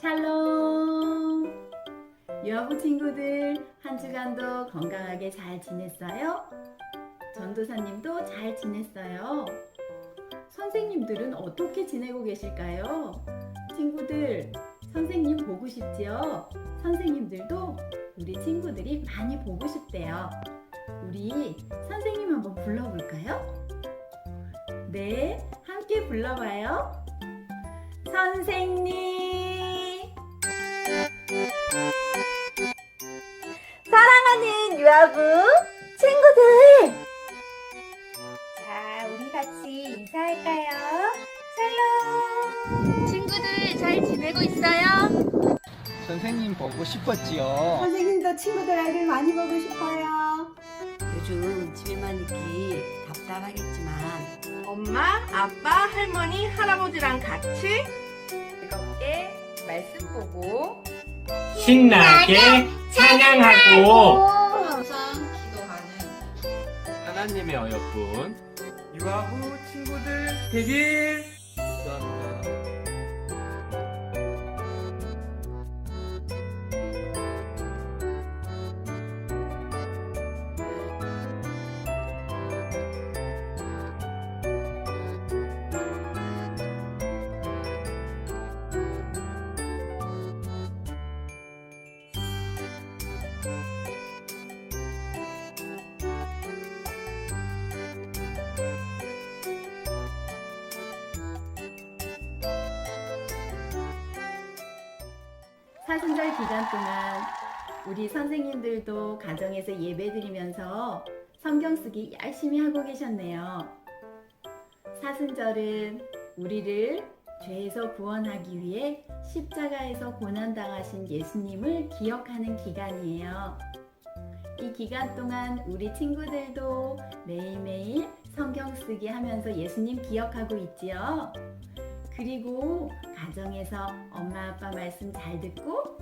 샬롬! 유아부 친구들 한 주간도 건강하게 잘 지냈어요? 전도사님도 잘 지냈어요? 선생님들은 어떻게 지내고 계실까요? 친구들, 선생님 보고 싶지요? 선생님들도 우리 친구들이 많이 보고 싶대요. 우리 선생님 한번 불러볼까요? 네, 함께 불러봐요. 선생님! 친구들 잘 지내고 있어요? 선생님 보고 싶었지요. 선생님도 친구들 얼굴 많이 보고 싶어요. 요즘 집에만 있기 답답하겠지만 엄마, 아빠, 할머니, 할아버지랑 같이 즐겁게 말씀 보고 신나게 찬양하고 항상 기도하는 하나님의 어여쁜 유아부 친구들 되길 감사 사순절 기간 동안 우리 선생님들도 가정에서 예배 드리면서 성경 쓰기 열심히 하고 계셨네요. 사순절은 우리를 죄에서 구원하기 위해 십자가에서 고난당하신 예수님을 기억하는 기간이에요. 이 기간 동안 우리 친구들도 매일매일 성경 쓰기 하면서 예수님 기억하고 있지요. 그리고 가정에서 엄마 아빠 말씀 잘 듣고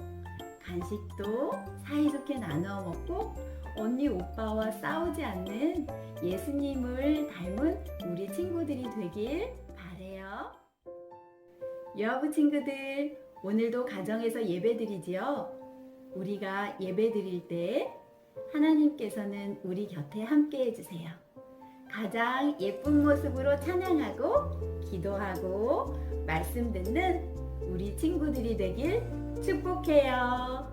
간식도 사이좋게 나눠 먹고 언니 오빠와 싸우지 않는 예수님을 닮은 우리 친구들이 되길 바래요. 여아부 친구들 오늘도 가정에서 예배 드리지요. 우리가 예배 드릴 때 하나님께서는 우리 곁에 함께 해주세요. 가장 예쁜 모습으로 찬양하고 기도하고 말씀 듣는 우리 친구들이 되길 축복해요.